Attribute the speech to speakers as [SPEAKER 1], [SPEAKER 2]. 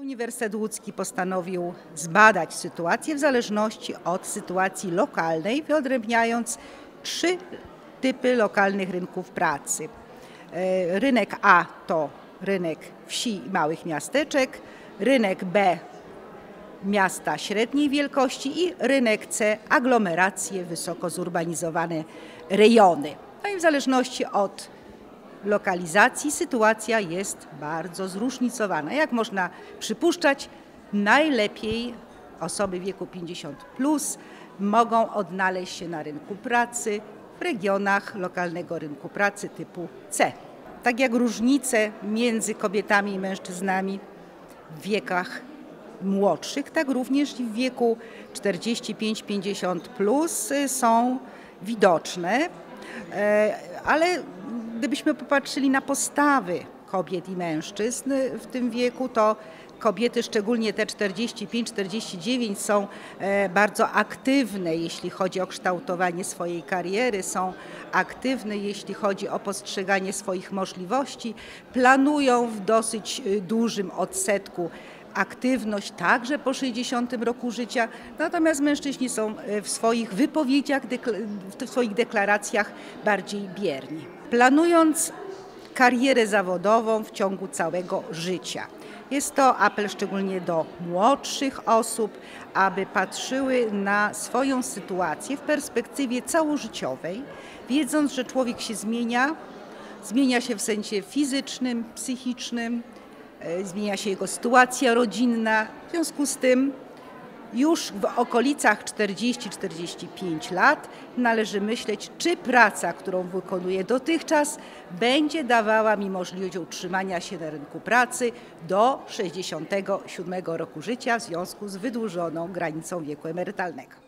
[SPEAKER 1] Uniwersytet Łódzki postanowił zbadać sytuację w zależności od sytuacji lokalnej, wyodrębniając trzy typy lokalnych rynków pracy. E, Rynek A to rynek wsi i małych miasteczek, rynek B miasta średniej wielkości i rynek C aglomeracje, wysoko zurbanizowane rejony. No i w zależności od lokalizacji sytuacja jest bardzo zróżnicowana. Jak można przypuszczać, najlepiej osoby wieku 50 plus mogą odnaleźć się na rynku pracy w regionach lokalnego rynku pracy typu C. Tak jak różnice między kobietami i mężczyznami w wiekach młodszych, tak również w wieku 45-50 plus są widoczne. E, Ale gdybyśmy popatrzyli na postawy kobiet i mężczyzn w tym wieku, to kobiety, szczególnie te 45-49, są e, bardzo aktywne, jeśli chodzi o kształtowanie swojej kariery, są aktywne, jeśli chodzi o postrzeganie swoich możliwości, planują w dosyć y, dużym odsetku aktywność także po 60 roku życia, natomiast mężczyźni są e, w swoich wypowiedziach, w swoich deklaracjach bardziej bierni. Planując karierę zawodową w ciągu całego życia. Jest to apel szczególnie do młodszych osób, aby patrzyły na swoją sytuację w perspektywie całożyciowej, wiedząc, że człowiek się zmienia, zmienia się w sensie fizycznym, psychicznym, zmienia się jego sytuacja rodzinna. W związku z tym już w okolicach 40-45 lat należy myśleć, czy praca, którą wykonuje dotychczas, będzie dawała mi możliwość utrzymania się na rynku pracy do 67 roku życia w związku z wydłużoną granicą wieku emerytalnego.